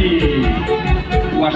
City was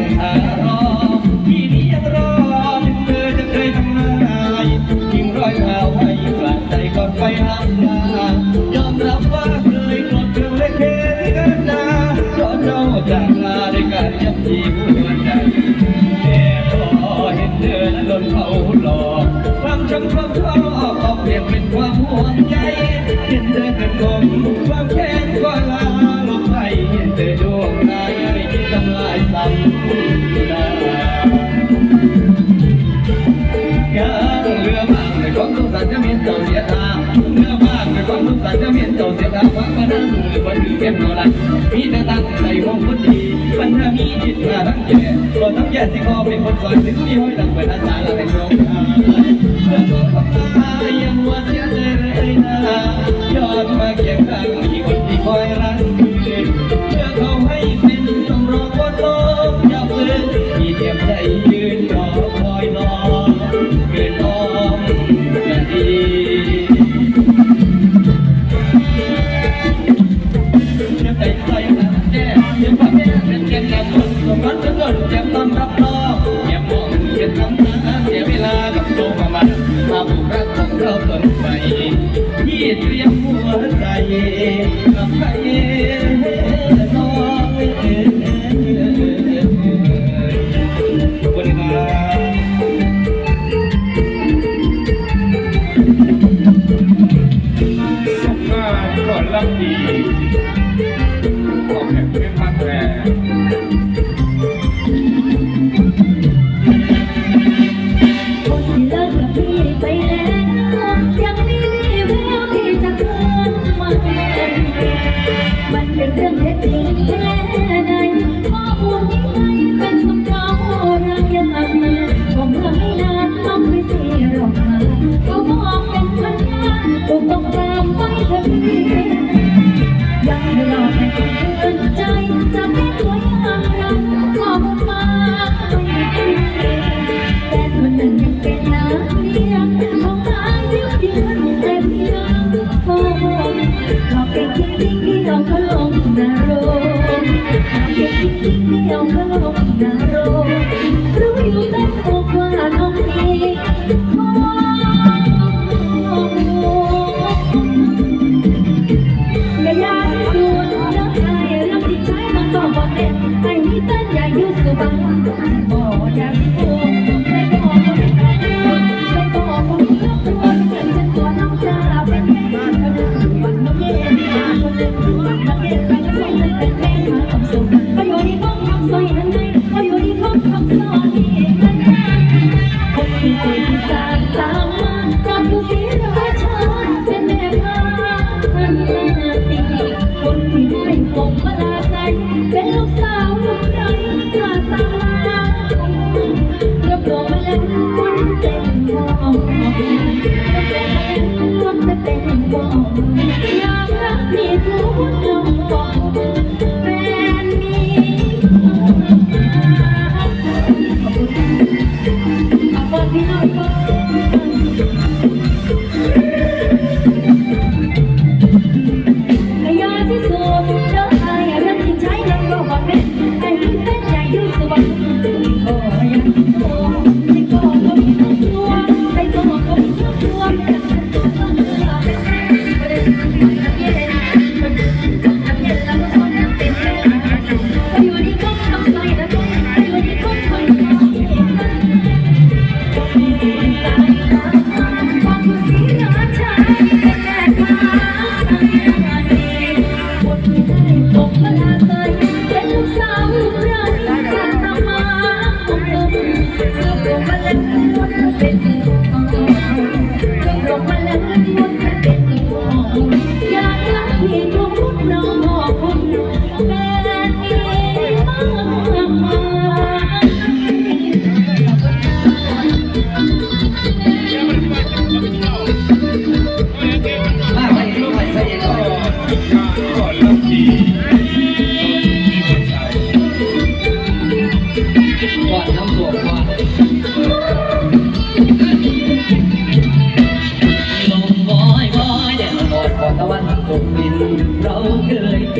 ยังหารอพี่นี้ยังรอถึงเธอจะเคยทำลายยิ่งร้อยเอาให้กลางใจก่อนไปห้ามลายอมรับว่าเคยกดเธอไว้เพียงนาตอนเราจากลาด้วยการยับยีหัวใจแต่พอเห็นเธอนั้นโดนเขาหลอกความจำความชอบออกเปลี่ยนเป็นความห่วงใยเห็นเธอเป็นลมความ เก็บเอาละมีแต่ตั้งใจมองคนดีปัญหามีจิตมาทั้งแก่ก็ทั้งแก่ที่คอเป็นคนสอนถึงมีห้อยดังเป็นอาสาละเป็นโมเพื่อตัวกับตายังวัดเสียใจเลยนะยอดมาเก็บกังมีคนที่คอยรักเพื่อเขาให้เป็นต้องรอคนรออยากเพิ่งมีเตรียมใจ รักของเราต่อไปพี่เตรียมหัวใจกับใครน้องเอ๋สุขภาพก็รักดีออกแบบเป็นพักแรง không nào đâu. Thank you.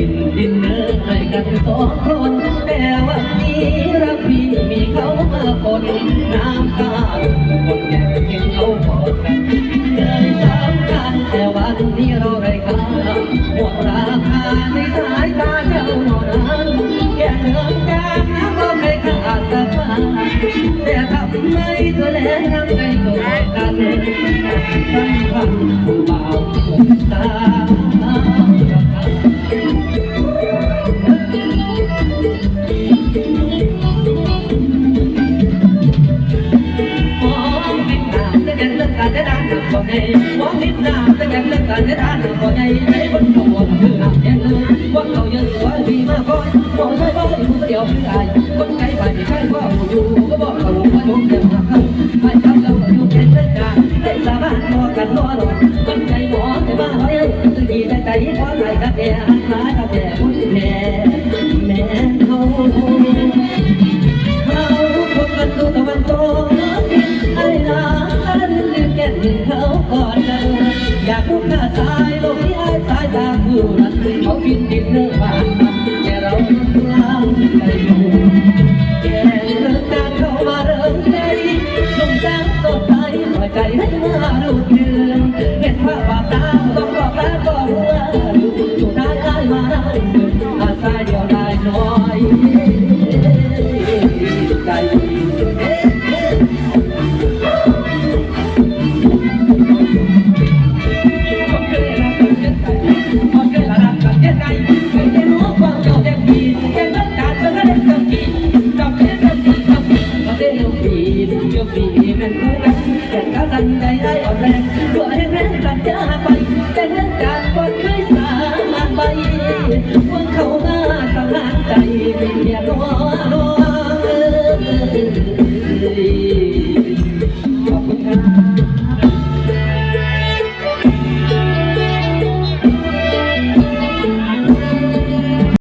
กินดินเนอร์ให้กันสองคนแต่วันนี้รักพี่มีเขามาคนน้ำตาคนแก่เห็นเขาหมดกันเคยสามกันแต่วันนี้เราไร้ค่าหมดราคาในสายตาเจ้าหนอนั้นแก่เดิมกันนะก็ไม่ขาดสภาแต่ทำไมเธอแลนทำไงกับอกกันไม่ฟังผู้บ่าวตา การจะด่า được bao ngày quá biết là ta nhận lên cả sẽ đã được bao ngày lấy vẫn đủ cứ làm em lương quá cầu nhân quá vì mà coi mọi người bao thì cũng điều như ai con cái phải thì cái quá hồ dù có bỏ cầu quá bốn đều là không phải sao đâu mà yêu khen tất cả để là bạn lo cần lo rồi con cái bỏ thì ba hỏi ơi từ gì đây cái quá lại các em ăn lá các em